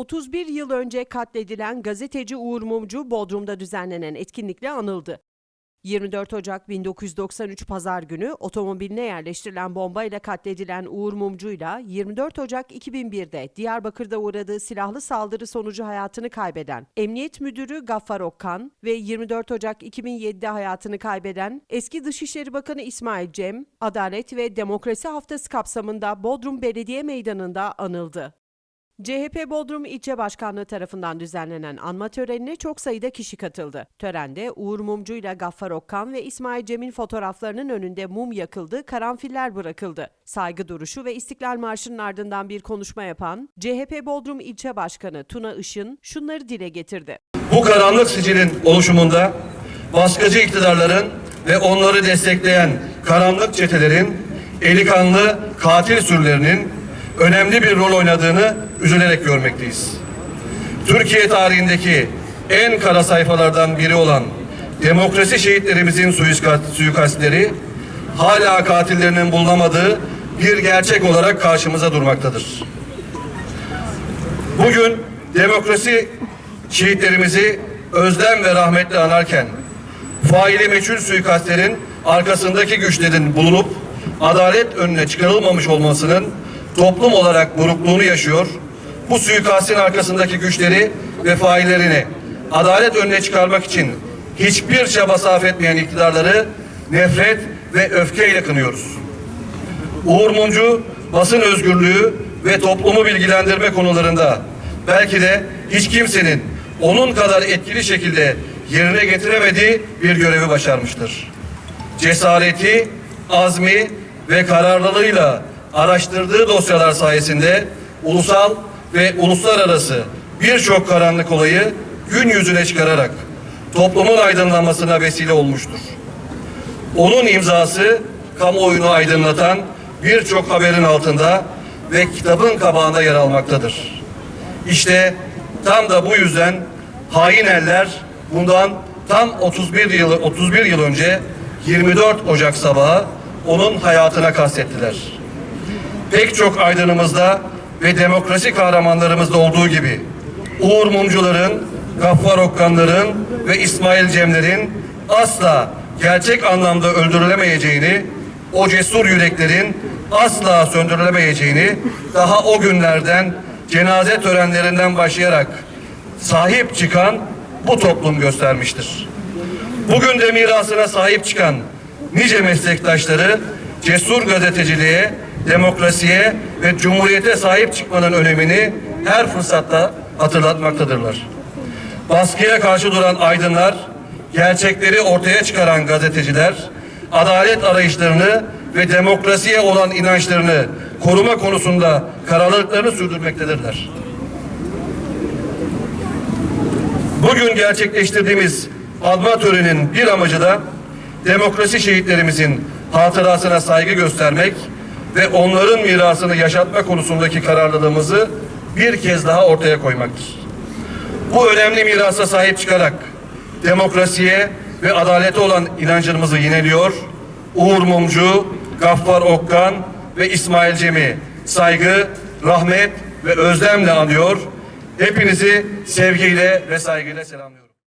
31 yıl önce katledilen gazeteci Uğur Mumcu Bodrum'da düzenlenen etkinlikle anıldı. 24 Ocak 1993 Pazar günü otomobiline yerleştirilen bombayla katledilen Uğur Mumcu'yla 24 Ocak 2001'de Diyarbakır'da uğradığı silahlı saldırı sonucu hayatını kaybeden Emniyet Müdürü Gaffar Okkan ve 24 Ocak 2007'de hayatını kaybeden eski Dışişleri Bakanı İsmail Cem, Adalet ve Demokrasi Haftası kapsamında Bodrum Belediye Meydanı'nda anıldı. CHP Bodrum İlçe Başkanlığı tarafından düzenlenen anma törenine çok sayıda kişi katıldı. Törende Uğur Mumcu ile Gaffar Okkan ve İsmail Cem'in fotoğraflarının önünde mum yakıldı, karanfiller bırakıldı. Saygı duruşu ve İstiklal Marşı'nın ardından bir konuşma yapan CHP Bodrum İlçe Başkanı Tuna Işın şunları dile getirdi. Bu karanlık sicilin oluşumunda baskıcı iktidarların ve onları destekleyen karanlık çetelerin eli kanlı katil sürülerinin önemli bir rol oynadığını üzülerek görmekteyiz. Türkiye tarihindeki en kara sayfalardan biri olan demokrasi şehitlerimizin suikast, suikastleri hala katillerinin bulunamadığı bir gerçek olarak karşımıza durmaktadır. Bugün demokrasi şehitlerimizi özlem ve rahmetle anarken faili meçhul suikastlerin arkasındaki güçlerin bulunup adalet önüne çıkarılmamış olmasının toplum olarak burukluğunu yaşıyor. Bu suikastin arkasındaki güçleri ve faillerini adalet önüne çıkarmak için hiçbir çaba sarf etmeyen iktidarları nefret ve öfkeyle kınıyoruz. Uğur Mumcu basın özgürlüğü ve toplumu bilgilendirme konularında belki de hiç kimsenin onun kadar etkili şekilde yerine getiremediği bir görevi başarmıştır. Cesareti, azmi ve kararlılığıyla araştırdığı dosyalar sayesinde ulusal ve uluslararası birçok karanlık olayı gün yüzüne çıkararak toplumun aydınlanmasına vesile olmuştur. Onun imzası kamuoyunu aydınlatan birçok haberin altında ve kitabın kabağında yer almaktadır. İşte tam da bu yüzden hain eller bundan tam 31 yıl 31 yıl önce 24 Ocak sabahı onun hayatına kastettiler. Pek çok aydınımızda ve demokrasi kahramanlarımızda olduğu gibi Uğur Mumcuların, Gaffar Okkanların ve İsmail Cemler'in asla gerçek anlamda öldürülemeyeceğini, o cesur yüreklerin asla söndürülemeyeceğini daha o günlerden cenaze törenlerinden başlayarak sahip çıkan bu toplum göstermiştir. Bugün de mirasına sahip çıkan nice meslektaşları cesur gazeteciliğe, demokrasiye ve cumhuriyete sahip çıkmanın önemini her fırsatta hatırlatmaktadırlar. Baskıya karşı duran aydınlar, gerçekleri ortaya çıkaran gazeteciler, adalet arayışlarını ve demokrasiye olan inançlarını koruma konusunda kararlılıklarını sürdürmektedirler. Bugün gerçekleştirdiğimiz adma töreninin bir amacı da demokrasi şehitlerimizin hatırasına saygı göstermek ve onların mirasını yaşatma konusundaki kararlılığımızı bir kez daha ortaya koymaktır. Bu önemli mirasa sahip çıkarak demokrasiye ve adalete olan inancımızı yineliyor. Uğur Mumcu, Gaffar Okkan ve İsmail Cem'i saygı, rahmet ve özlemle anıyor. Hepinizi sevgiyle ve saygıyla selamlıyorum.